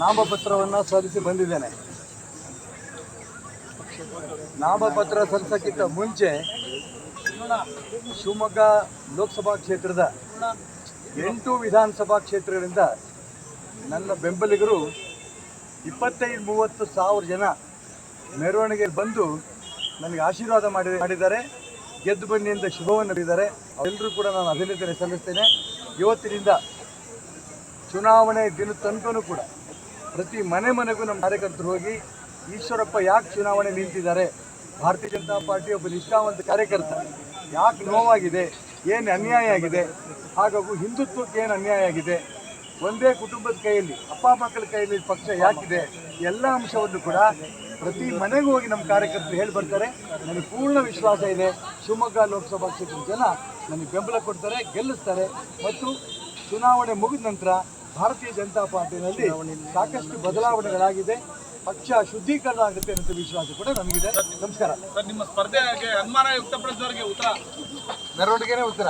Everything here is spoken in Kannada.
ನಾಮಪತ್ರವನ್ನು ಸಲ್ಲಿಸಿ ಬಂದಿದ್ದೇನೆ. ನಾಮಪತ್ರ ಸಲ್ಲಿಸಕ್ಕಿಂತ ಮುಂಚೆ ಶಿವಮೊಗ್ಗ ಲೋಕಸಭಾ ಕ್ಷೇತ್ರದ ಎಂಟು ವಿಧಾನಸಭಾ ಕ್ಷೇತ್ರಗಳಿಂದ ನನ್ನ ಬೆಂಬಲಿಗರು ಇಪ್ಪತ್ತೈದು ಮೂವತ್ತು ಸಾವಿರ ಜನ ಮೆರವಣಿಗೆ ಬಂದು ನನಗೆ ಆಶೀರ್ವಾದ ಮಾಡಿ ಮಾಡಿದ್ದಾರೆ. ಗೆದ್ದು ಬನ್ನಿಯಿಂದ ಶುಭವನ್ನು ನೀಡಿದ್ದಾರೆ ಅವರೆಲ್ಲರೂ ಕೂಡ ನಾನು ಅಭಿನಂದನೆ ಸಲ್ಲಿಸ್ತೇನೆ. ಇವತ್ತಿನಿಂದ ಚುನಾವಣೆ ದಿನ ತನಕನೂ ಕೂಡ ಪ್ರತಿ ಮನೆ ಮನೆಗೂ ನಮ್ಮ ಕಾರ್ಯಕರ್ತರು ಹೋಗಿ, ಈಶ್ವರಪ್ಪ ಯಾಕೆ ಚುನಾವಣೆ ನಿಂತಿದ್ದಾರೆ? ಭಾರತೀಯ ಜನತಾ ಪಾರ್ಟಿ ಒಬ್ಬ ನಿಷ್ಠಾವಂತ ಕಾರ್ಯಕರ್ತ ಯಾಕೆ ನೋವಾಗಿದೆ? ಏನು ಅನ್ಯಾಯ ಆಗಿದೆ? ಹಾಗೂ ಹಿಂದುತ್ವಕ್ಕೆ ಏನು ಅನ್ಯಾಯ ಆಗಿದೆ? ಒಂದೇ ಕುಟುಂಬದ ಕೈಯಲ್ಲಿ, ಅಪ್ಪ ಮಕ್ಕಳ ಕೈಯಲ್ಲಿ ಪಕ್ಷ ಯಾಕಿದೆ? ಎಲ್ಲ ಅಂಶವನ್ನು ಕೂಡ ಪ್ರತಿ ಮನೆಗೂ ಹೋಗಿ ನಮ್ಮ ಕಾರ್ಯಕರ್ತರು ಹೇಳಿ ಬರ್ತಾರೆ. ನನಗೆ ಪೂರ್ಣ ವಿಶ್ವಾಸ ಇದೆ. ಶಿವಮೊಗ್ಗ ಲೋಕಸಭಾ ಕ್ಷೇತ್ರದ ಜನ ನನಗೆ ಬೆಂಬಲ ಕೊಡ್ತಾರೆ, ಗೆಲ್ಲಿಸ್ತಾರೆ. ಮತ್ತು ಚುನಾವಣೆ ಮುಗಿದ ನಂತರ ಭಾರತೀಯ ಜನತಾ ಪಾರ್ಟಿನಲ್ಲಿ ಸಾಕಷ್ಟು ಬದಲಾವಣೆಗಳಾಗಿದೆ. ಪಕ್ಷ ಶುದ್ಧೀಕರಣ ಆಗುತ್ತೆ ಅಂತ ವಿಶ್ವಾಸ ಕೂಡ ನಮಗಿದೆ. ನಮಸ್ಕಾರ. ಸರ್ ನಿಮ್ಮ ಸ್ಪರ್ಧೆಗೆ ಅನುಮಾನ ವ್ಯಕ್ತಪಡಿಸಿದವರಿಗೆ ಉತ್ತರ. ಮೆರವಣಿಗೆನೇ ಉತ್ತರ.